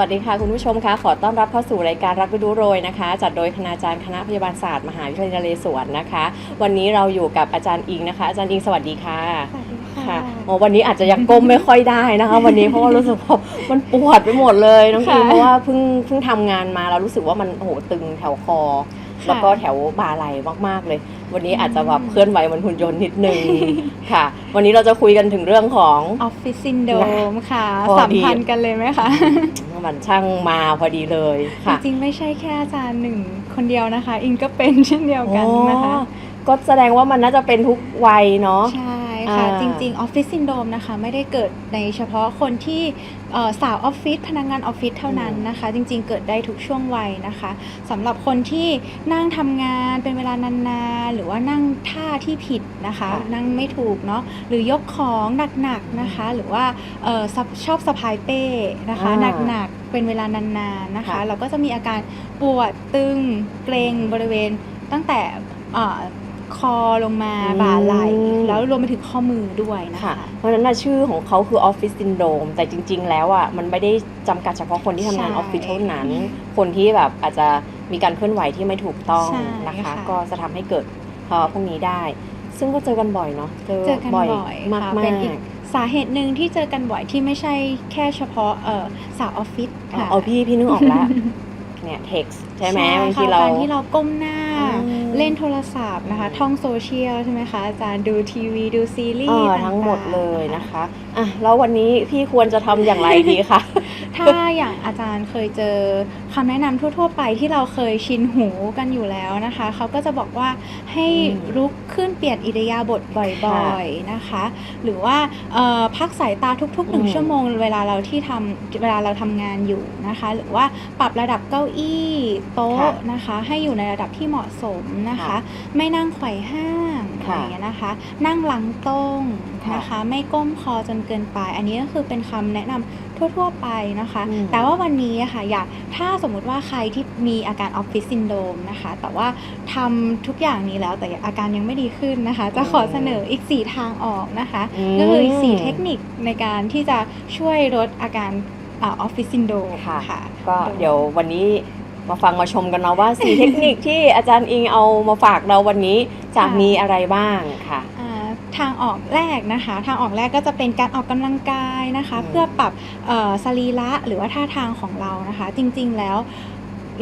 วัสดีค่ะ คุณผู้ชมคะขอต้อนรับเข้าสู่รายการรักไปดูโรยนะคะ จัดโดยคณาจารย์คณะพยาบาลศาสตร์มหาวิทยาลัยนเรศวรนะคะ วันนี้เราอยู่กับอาจารย์อิงนะคะ อาจารย์อิงสวัสดีค่ะสวัสดีค่ะค่ะอ๋อวันนี้อาจจะยังก้มไม่ค่อยได้นะคะ วันนี้เพราะว่ารู้สึกว่ามันปวดไปหมดเลยน้องอิงค่ะเพราะว่าเพิ่งเพิ่งทำงานมาแล้วรู้สึกว่ามันโอ้โหตึงแถวคอค่ะ แล้วก็แถวบ่าไหล่มาก ๆ เลย วันนี้อาจจะแบบเคลื่อนไหวเหมือนหุ่นยนต์นิดนึงค่ะ วันนี้เราจะคุยกันถึงเรื่องของออฟฟิศซินโดรมค่ะพอสัมดีพันธ์กันเลยไหมคะมันช่างมาพอดีเลยจค่ะริงๆไม่ใช่แค่อาจารย์หนึ่งคนเดียวนะคะ อิงก็เป็นเช่นเดียวกันนะคะอ๋อก็แสดงว่ามันน่าจะเป็นทุกวัยเนาะใช่ ค่ะอ่าจริงๆออฟฟิศซินโดรมนะคะไม่ได้เกิดในเฉพาะคนที่เอ่อสาวออฟฟิศพนักงานออฟฟิศเท่านั้นนะคะ จริงๆ เกิดได้ทุกช่วงวัยนะคะสำหรับคนที่นั่งทำงานเป็นเวลานานๆ หรือว่านั่งท่าที่ผิดนะคะค่ะนั่งไม่ถูกเนาะหรือยกของหนักๆนะคะ หรือว่าเอ่อซับชอบสะพายเป้นะคะอ่าหนักๆเป็นเวลานานๆนะคะค่ะเราก็จะมีอาการปวดตึงเกรงบริเวณตั้งแต่เอ่อ คอลงมาบ่าไหล่แล้วรวมไปถึงข้อมือด้วยนะค่ะคะเพราะฉะนั้นน่ะชื่อของเขาคือออฟฟิศซินโดมแต่จริง ๆ แล้วอะมันไม่ได้จำกัดเฉพาะคนที่ทำงานอใช่อฟฟิศเท่านั้น คนที่แบบอาจจะมีการเคลื่อนไหวที่ไม่ถูกต้องใช่นะคะค่ะก็จะทำให้เกิดภาวะพวกนี้ได้ ซึ่งก็เจอกันบ่อยเนาะเจอกันบ่อยมากค่ะมาเป็นกอีกสาเหตุหนึ่งที่เจอกันบ่อยที่ไม่ใช่แค่เฉพาะเอ่อสาวออฟฟิศค่ะเอาพี่พี่นึกออกแล้ว เนี่ยเท็กซ์ใช่ไหมบางทีค่ะเราการที่เราก้มหน้าอืมเล่นโทรศัพท์นะคะ ท่องโซเชียลใช่ไหมคะอาจารย์ดูทีวีดูซีรีเอส์อต่างๆทั้งหมดเลยนะคะอะแล้ววันนี้พี่ควรจะทำอย่างไรดีคะ ถ้าอย่างอาจารย์เคยเจอคำแนะนำทั่ว ๆ ไปที่เราเคยชินหูกันอยู่แล้วนะคะ เขาก็จะบอกว่าให้อืมลุกขึ้นเปลี่ยนอิริยาบถบ่อยๆนะคะ หรือว่าเอ่อพักสายตาทุกๆหนึ่งอืมชั่วโมง เวลาเราที่ทำเวลาเราทำงานอยู่นะคะ หรือว่าปรับระดับเก้าอี้โต๊ะนะคะ ให้อยู่ในระดับที่เหมาะสมนะคะค่ะไม่นั่งไขว่ห้างอะไรค่ะอย่างเงี้ยนะคะ นั่งหลังตรงค่ะนะคะ ไม่ก้มคอจนเกินไป อันนี้ก็คือเป็นคำแนะนำทั่ว ๆ ไปนะคะอืมแต่ว่าวันนี้อะค่ะอยากถ้าสมมุติว่าใครที่มีอาการออฟฟิศซินโดรมนะคะ แต่ว่าทำทุกอย่างนี้แล้วแต่อาการยังไม่ดีขึ้นนะคะ จะขอเสนออีก 4 ทางออกนะคะอืมก็คืออีก4เทคนิคในการที่จะช่วยลดอาการออฟฟิศซินโดรมค่ะค่ะก็เดี๋ยววันนี้มาฟังมาชมกันเนาะว่าสี่เทคนิคที่อาจารย์อิงเอามาฝากเราวันนี้จะค่ะมีอะไรบ้างค่ะอ่า ทางออกแรกนะคะ ทางออกแรกก็จะเป็นการออกกำลังกายนะคะอืมเพื่อปรับเอ่อสรีระหรือว่าท่าทางของเรานะคะ จริงๆแล้ว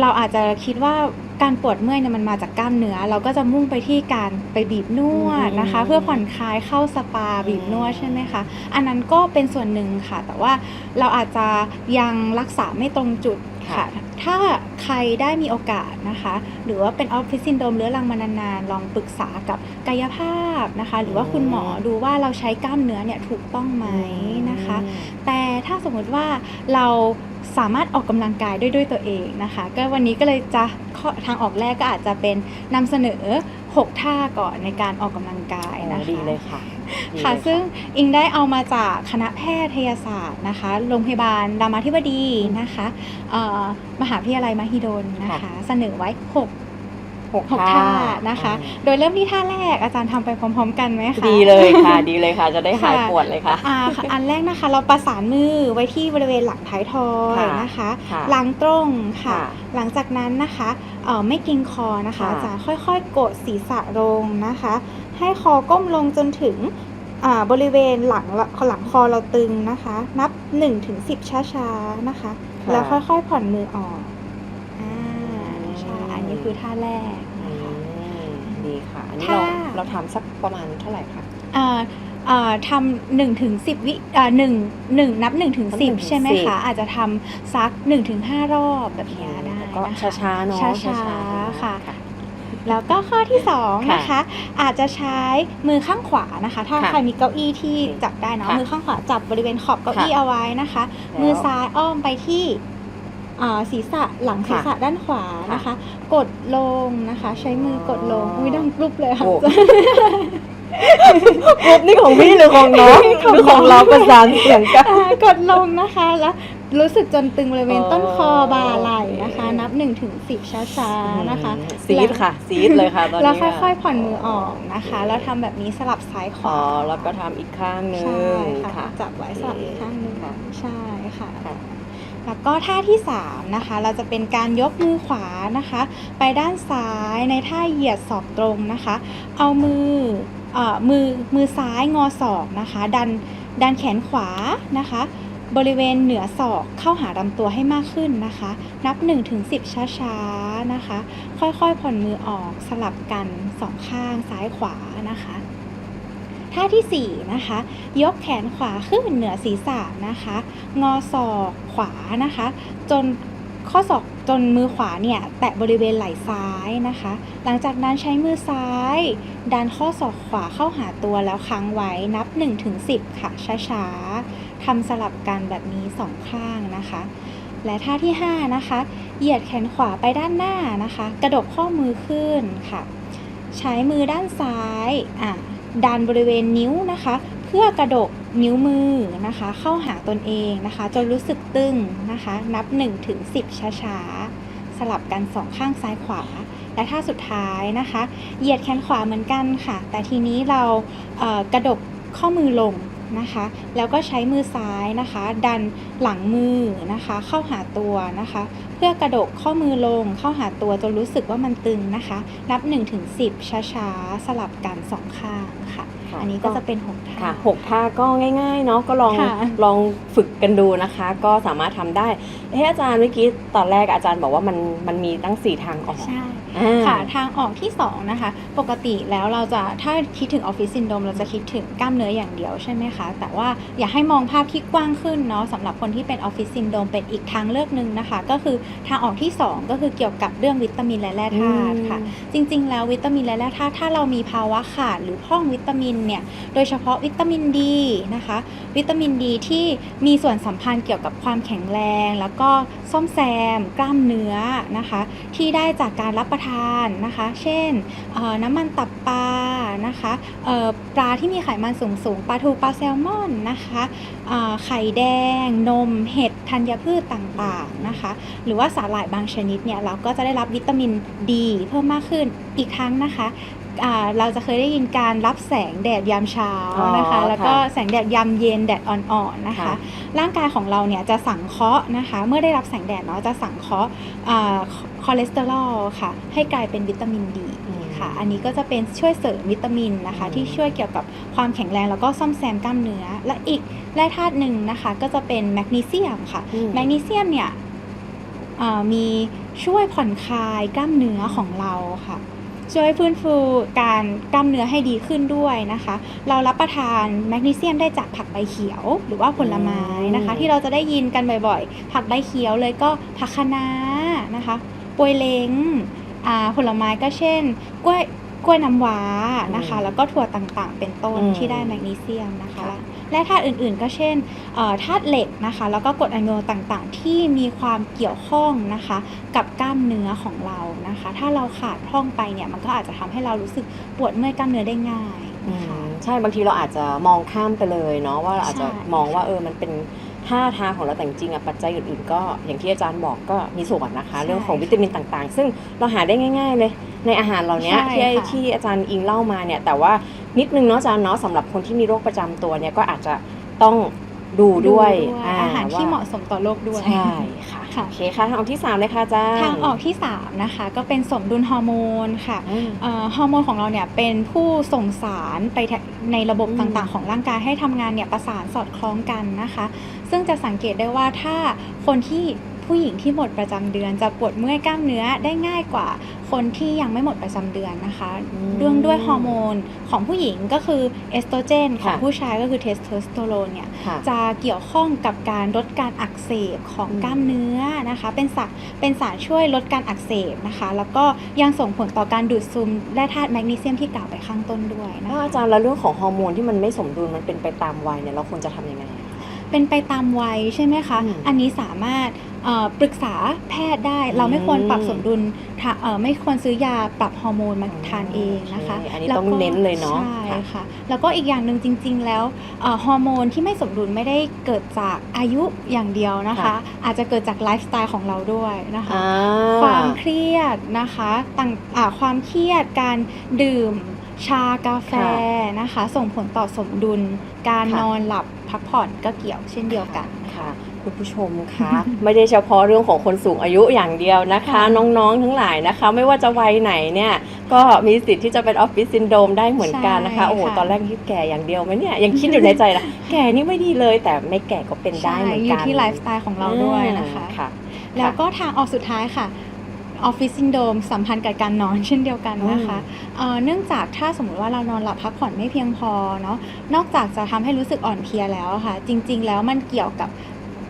เราอาจจะคิดว่าการปวดเมื่อยเนี่ยมันมาจากกล้ามเนื้อ เราก็จะมุ่งไปที่การไปบีบนวดนะคะอืมเพื่อผ่อนคลายเข้าสปาบีบนวดใช่ไหมคะอันนั้นก็เป็นส่วนหนึ่งค่ะ แต่ว่าเราอาจจะยังรักษาไม่ตรงจุด ค่ะถ้าใครได้มีโอกาสนะคะ หรือว่าเป็นออฟฟิศซินโดรมเรื้อรังมานานๆ ลองปรึกษากับกายภาพนะคะ หรือว่าคุณหมอดูว่าเราใช้กล้ามเนื้อเนี่ยถูกต้องไหมนะคะ แต่ถ้าสมมุติว่าเราสามารถออกกำลังกายด้วยด้วยตัวเองนะคะ ก็วันนี้ก็เลยจะข้อทางออกแรกก็อาจจะเป็นนำเสนอ 6 ท่าก่อนในการออกกำลังกายอ๋อนะคะดีเลยค่ะดี ค่ะเลยซึ่งอิงได้เอามาจากคณะแพทยศาสตร์นะคะ โรงพยาบาลรามาธิบดีนะคะเอ่อมหาวิทยาลัยมหิดลนะคะ เสนอไว้6หกหกท่าท่านะคะ โดยเริ่มที่ท่าแรกอาจารย์ทำไปพร้อม ๆ กันไหมคะ ดีเลยค่ะ ดีเลยค่ะ จะได้หายค่ะปวดเลยค่ะอ่าค่ะอันแรกนะคะ เราประสานมือไว้ที่บริเวณหลังท้ายทอยค่ะนะคะค่ะหลังตรงค่ะค่ะ หลังจากนั้นนะคะเอ่อไม่เกรงคอนะคะค่ะอาจารย์ค่อยๆ กดศีรษะลงนะคะ ให้คอก้มลงจนถึงอ่าบริเวณหลังหลังคอเราตึงนะคะ นับ1ถึง10 ช้าๆนะคะค่ะแล้วค่อยๆผ่อนมือออกอ่าใช่อันนี้คือท่าแรกอืนะคะมดีค่ะ อันนี้ถ้าเราเราทำสักประมาณเท่าไหร่คะอ่าอ่าทำหนึ่งถึงสิบวิอ่าหนึ่งหนึ่งนับหนึ่งถึงนับสิบ1ถึงใช่ไหม10คะ อาจจะทำสักหนึ่งถึงห้ารอบแบบเนี้ยได้แล้วก็นะคะช้าๆเนาะช้าๆๆค่ะ แล้วก็ข้อที่สองค่ะนะคะ อาจจะใช้มือข้างขวานะคะ ถ้าค่ะใครมีเก้าอี้ที่โอเคจับได้เนาะค่ะมือข้างขวาจับบริเวณขอบเก้าอี้ค่ะเอาไว้นะคะแล้วมือซ้ายอ้อมไปที่อ่าศีรษะหลังค่ะศีรษะด้านขวานะคะ กดลงนะคะ ใช้มือกดลงอ๋ออุ๊อุ้ยดังกรุบเลยค่ะโอ้กรุ๊ปนี่ของพี่หรือของน้องหรือของเราประสานเสียงกันอ่ากดลงนะคะแล้ว รู้สึกจนตึงบริเวณอ๋อต้นคอบ่าไหล่นะคะ นับ1นถึงสิช้าๆนะคะซีดค่ะ ซีดเลยค่ะตอนนี้แล้วค่อยๆผ่อนมือออกนะคะ แล้วทำแบบนี้สลับซ้ายขอ๋วาอแล้วก็ทำอีกข้างหนึงใช่ค่ะค่ะจับไว้สลับอีกข้างหนึงค่ะใช่ค่ะค่ะแล้วก็ท่าที่3นะคะเราจะเป็นการยกมือขวานะคะ ไปด้านซ้ายในท่าเหยียดศอกตรงนะคะ เอามือเอ่อมือมือซ้ายงอศอกนะคะ ดันดันแขนขวานะคะ บริเวณเหนือศอกเข้าหาลำตัวให้มากขึ้นนะคะ นับ 1-10 ช้าๆนะคะ ค่อยๆผ่อนมือออกสลับกันสองข้างซ้ายขวานะคะท่าที่4นะคะยกแขนขวาขึ้นเหนือศีรษะนะคะ งอศอกขวานะคะ จนข้อศอกจนมือขวาเนี่ยแตะบริเวณไหล่ซ้ายนะคะ หลังจากนั้นใช้มือซ้าย ดันข้อศอกขวาเข้าหาตัวแล้วค้างไว้นับ 1-10 ค่ะช้าๆ ทำสลับกันแบบนี้สองข้างนะคะ และท่าที่ 5 นะคะ เหยียดแขนขวาไปด้านหน้านะคะ กระดกข้อมือขึ้นค่ะ ใช้มือด้านซ้ายอะดันบริเวณนิ้วนะคะ เพื่อกระดกนิ้วมือนะคะ เข้าหาตนเองนะคะ จนรู้สึกตึงนะคะ นับ1ถึง10 ช้าๆ สลับกันสองข้างซ้ายขวา และท่าสุดท้ายนะคะ เหยียดแขนขวาเหมือนกันค่ะ แต่ทีนี้เราเกระดกข้อมือลง นะคะ แล้วก็ใช้มือซ้ายนะคะ ดันหลังมือนะคะ เข้าหาตัวนะคะเพื่อกระดกข้อมือลงเข้าหาตัวจนรู้สึกว่ามันตึงนะคะ นับ1ถึง10ช้าๆ สลับกันสองข้างค่ะค่ะ อันนี้ก็จะเป็นหกท่าค่ะหกท่าก็ง่ายๆเนาะก็ลองค่ะลองฝึกกันดูนะคะ ก็สามารถทำได้เฮ้อาจารย์เมื่อกี้ตอนแรกอาจารย์บอกว่ามันมันมีตั้งสี่ทางออกใช่อ่าค่ะทางออกที่ 2 นะคะ ปกติแล้วเราจะถ้าคิดถึงออฟฟิศซินโดรมเราจะคิดถึงกล้ามเนื้ออย่างเดียวใช่ไหมคะ แต่ว่าอยากให้มองภาพที่กว้างขึ้นเนาะสำหรับคนที่เป็นออฟฟิศซินโดรมเป็นอีกทางเลือกหนึ่งนะคะ ก็คือทางออกที่ 2 ก็คือเกี่ยวกับเรื่องวิตามินและแร่ธาตุค่ะ จริง ๆ แล้ววิตามินและแร่ธาตุถ้าเรามีภาวะขาดหรือพร่องวิตามินเนี่ยโดยเฉพาะวิตามินดีนะคะ วิตามินดีที่มีส่วนสัมพันธ์เกี่ยวกับความแข็งแรง แล้วก็ซ่อมแซม กล้ามเนื้อนะคะ ที่ได้จากการรับประทานนะคะ เช่นเอ่อน้ำมันตับปลา นะคะเอ่อปลาที่มีไขมันสูงสูงๆปลาทูปลาแซลมอนนะคะเอ่อไข่แดง นม เห็ดธัญพืชต่างๆนะคะ หรือว่าสาหร่ายบางชนิดเนี่ยเราก็จะได้รับวิตามินดีเพิ่มมากขึ้นอีกทั้งนะคะอ่าเราจะเคยได้ยินการรับแสงแดดยามเช้านะคะอ๋อแล้วก็ค่ะแสงแดดยามเย็นแดดอ่อนๆนะคะค่ะร่างกายของเราเนี่ยจะสังเคราะห์นะคะ เมื่อได้รับแสงแดดเนาะจะสังเคราะห์อ่าคอเลสเตอรอลค่ะ ให้กลายเป็นวิตามินดีอืม ค่ะ อันนี้ก็จะเป็นช่วยเสริมวิตามินนะคะอืมที่ช่วยเกี่ยวกับความแข็งแรงแล้วก็ซ่อมแซมกล้ามเนื้อ และอีกแร่ธาตุหนึ่งนะคะ ก็จะเป็นแมกนีเซียมค่ะอืมแมกนีเซียมเนี่ยเอ่อมีช่วยผ่อนคลายกล้ามเนื้อของเราค่ะช่วยฟื้นฟูการกล้ามเนื้อให้ดีขึ้นด้วยนะคะ เรารับประทานแมกนีเซียมได้จากผักใบเขียว หรือว่าผลไม้นะคะอืมที่เราจะได้ยินกันบ่อยๆ ผักใบเขียวเลยก็ผักคะน้านะคะปวยเล้งอ่า ผลไม้ก็เช่นกล้วยกล้วยน้ำว้านะคะ แล้วก็ถั่วต่างๆ เป็นต้นอืมที่ได้แมกนีเซียมนะคะค่ะและธาตุอื่นๆ ก็เช่นเอ่อธาตุเหล็กนะคะ แล้วก็กรดอะมิโนต่างๆ ที่มีความเกี่ยวข้องนะคะ กับกล้ามเนื้อของเรานะคะ ถ้าเราขาดพร่องไปเนี่ยมันก็อาจจะทำให้เรารู้สึกปวดเมื่อยกล้ามเนื้อได้ง่ายอืนะคะมใช่บางทีเราอาจจะมองข้ามไปเลยเนาะว่าเราอาจจะใช่มองว่าเออมันเป็น ท่าทางของเราแต่จริงๆอะปัจจัยอื่นๆก็อย่างที่อาจารย์บอกก็มีส่วนนะคะ เรื่องของวิตามินต่างๆ ซึ่งเราหาได้ง่าย ๆ เลย ในอาหารเหล่านี้ใช่ที่ค่ะที่อาจารย์อิงเล่ามาเนี่ยแต่ว่านิดนึงเนาะอาจารย์เนาะสำหรับคนที่มีโรคประจำตัวเนี่ยก็อาจจะต้อง ดูด้วยอาหารที่ว่เหมาะสมต่อโรคด้วยใช่ค่ะค่ะโอเคค่ะทางออกที่สามเลยค่ะอาจารย์ทางออกที่3นะคะก็เป็นสมดุลฮอร์โมนค่ะอ่าเอ่อฮอร์โมนของเราเนี่ยเป็นผู้ส่งสารไปแทในระบบอืมต่างๆ ของร่างกายให้ทำงานเนี่ยประสานสอดคล้องกันนะคะ ซึ่งจะสังเกตได้ว่าถ้าคนที่ ผู้หญิงที่หมดประจำเดือนจะปวดเมื่อยกล้ามเนื้อได้ง่ายกว่าคนที่ยังไม่หมดประจำเดือนนะคะอืมเรื่องด้วยฮอร์โมนของผู้หญิงก็คือเอสโตรเจนของค่ะผู้ชายก็คือเทสโทสเตอโรนเนี่ยค่ะจะเกี่ยวข้องกับการลดการอักเสบของอืมกล้ามเนื้อนะคะเป็นสารเป็นสารช่วยลดการอักเสบนะคะ แล้วก็ยังส่งผลต่อการดูดซึมแร่ธาตุแมกนีเซียมที่กล่าวไปข้างต้นด้วยนะแล้วคะอาจารย์แล้วเรื่องของฮอร์โมนที่มันไม่สมดุลมันเป็นไปตามวัยเนี่ยเราควรจะทำยังไงอะเป็นไปตามวัยใช่ไหมคะอืมอันนี้สามารถเอ่อ ปรึกษาแพทย์ได้ เราไม่ควรปรับสมดุลทาเอ่อไม่ควรซื้อยาปรับฮอร์โมนมาทานเองนะคะโอเคอันนี้แล้วต้องก็เน้นเลยเนาะใช่ค่ะค่ะ แล้วก็อีกอย่างหนึ่งจริง ๆ แล้วเอ่อฮอร์โมนที่ไม่สมดุลไม่ได้เกิดจากอายุอย่างเดียวนะคะค่ะอาจจะเกิดจากไลฟ์สไตล์ของเราด้วยนะคะอ่าความเครียดนะคะต่างอ่าความเครียดการดื่มชากาแฟค่ะนะคะ ส่งผลต่อสมดุล การค่ะนอนหลับพักผ่อนก็เกี่ยวเช่นเดียวกัน ค่ะคุณผู้ชมคะไม่ได้เฉพาะเรื่องของคนสูงอายุอย่างเดียวนะคะค่ะน้องๆทั้งหลายนะคะ ไม่ว่าจะวัยไหนเนี่ยก็มีสิทธิ์ที่จะเป็นออฟฟิศซินโดรมได้เหมือนกันนะคะใช่โอ้โหค่ะตอนแรกคิดแก่อย่างเดียวไหมเนี่ยยังคิดอยู่ในใจละแก่นี่ไม่ดีเลย แต่ไม่แก่ก็เป็นได้ใช่เหมือนอกัยู่นที่ไลฟ์สไตล์ของเราด้วยนะคะอืมค่ะแล้วก็ทางออกสุดท้ายค่ะออฟฟิศซินโดมสัมพันธ์กับการนอนเช่นเดียวกันนะคะเอ่อเนื่องจากถ้าสมมติว่าเรานอนหลับพักผ่อนไม่เพียงพอเนาะนอกจากจะทำให้รู้สึกอ่อนเพลียแล้วอะค่ะ จริง ๆ แล้วมันเกี่ยวกับ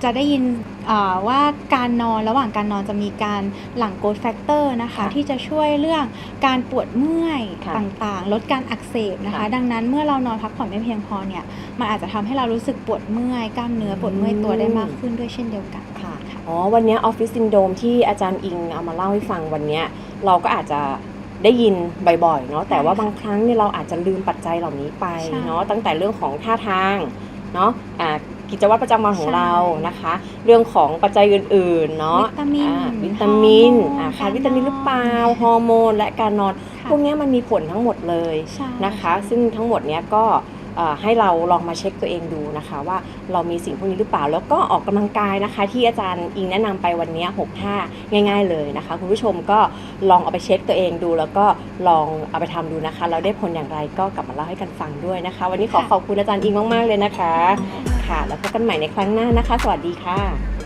จะได้ยินอ่าว่าการนอนระหว่างการนอนจะมีการหลั่งโกรทแฟกเตอร์นะคะค่ะที่จะช่วยเรื่องการปวดเมื่อยค่ะต่างๆ ลดการอักเสบนะคะค่ะดังนั้นเมื่อเรานอนพักผ่อนไม่เพียงพอเนี่ยมันอาจจะทำให้เรารู้สึกปวดเมื่อยกล้ามเนื้อปวดเมื่อยตัวได้มากขึ้นด้วยเช่นเดียวกันค่ะอ๋อวันเนี้ออฟฟิศซินโดรมที่อาจารย์อิงเอามาเล่าให้ฟังวันเนี้ยเราก็อาจจะได้ยินบ่อยๆเนาะแต่ว่าบางครั้งเนี่ยเราอาจจะลืมปัจจัยเหล่านี้ไปใช่เนาะตั้งแต่เรื่องของท่าทาง เนาะอ่ากิจวัตรประจำวันของใช่เรานะคะ เรื่องของปัจจัยอื่นๆเนาะวิตามินอ่าวิตามินฮอร์โมนอ่าขาดการวิตามินหรือเปล่านอนฮอร์โมนและการนอนค่ะพวกเนี้ยมันมีผลทั้งหมดเลยใช่นะคะ ซึ่งทั้งหมดเนี้ยก็เอ่อ ให้เราลองมาเช็คตัวเองดูนะคะว่าเรามีสิ่งพวกนี้หรือเปล่า แล้วก็ออกกำลังกายนะคะ ที่อาจารย์อิงแนะนำไปวันเนี้ยหกท่าง่าย ๆ เลยนะคะ คุณผู้ชมก็ลองเอาไปเช็คตัวเองดู แล้วก็ลองเอาไปทำดูนะคะแล้วได้ผลอย่างไรก็กลับมาเล่าให้กันฟังด้วยนะคะ วันนี้ขอค่ะขอบคุณอาจารย์อิงมาก ๆ เลยนะคะ ค่ะ แล้วพบกันใหม่ในครั้งหน้านะคะ สวัสดีค่ะ